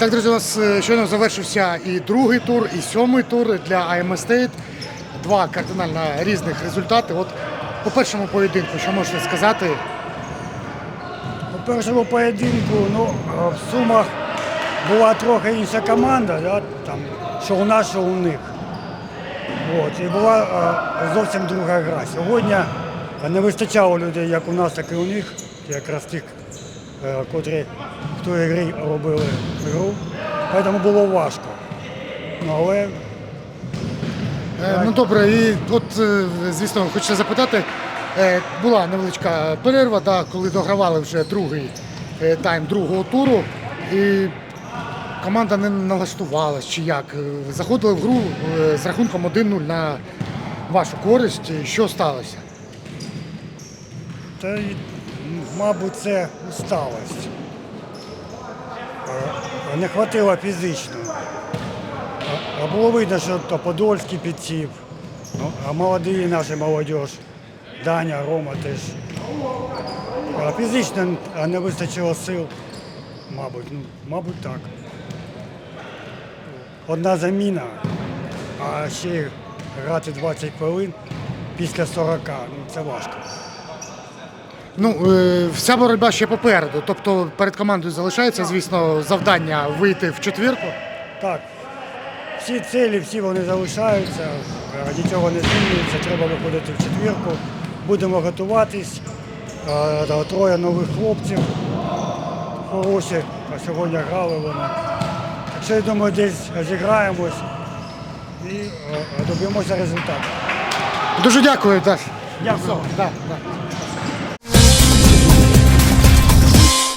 Так, друзі, у нас е, щойно завершився і другий тур, і сьомий тур для АМ Стейт. Два кардинально різних результати. От по першому поєдинку, що можете сказати? У першому поєдинку ну, е, в Сумах була трохи інша команда, да, там, що у нас, що у них. От, і була е, зовсім друга гра. Сьогодні не вистачало людей як у нас, так і у них, якраз тих, котрі в тій грі робили гру. Тому було важко. Ну, але Е, Ну добре, і от, е, звісно, хочеться запитати, е, була невеличка перерва, да, коли догравали вже другий е, тайм другого туру, і команда не налаштувалась чи як. Е, Заходили в гру е, з рахунком 1-0 на вашу користь. Що сталося? Та, мабуть, це усталость. Е, Не хватило фізично. А- А було видно, що то Подольський підсів, ну, а молоді наші молодіж, Даня, Рома теж. А фізично не вистачило сил, мабуть, ну, мабуть, так. Одна заміна, а ще грати 20 хвилин після 40, ну це важко. Ну, е, вся боротьба ще попереду. Тобто перед командою залишається, звісно, завдання вийти в четвірку. Так, всі цілі, всі вони залишаються, е, нічого не змінюється, треба виходити в четвірку. Будемо готуватись. Е, Троє нових хлопців хороші, а сьогодні грали вони. Так що я думаю, десь зіграємось і доб'ємося результату. Дуже дякую, Даш. Дякую. Да, да.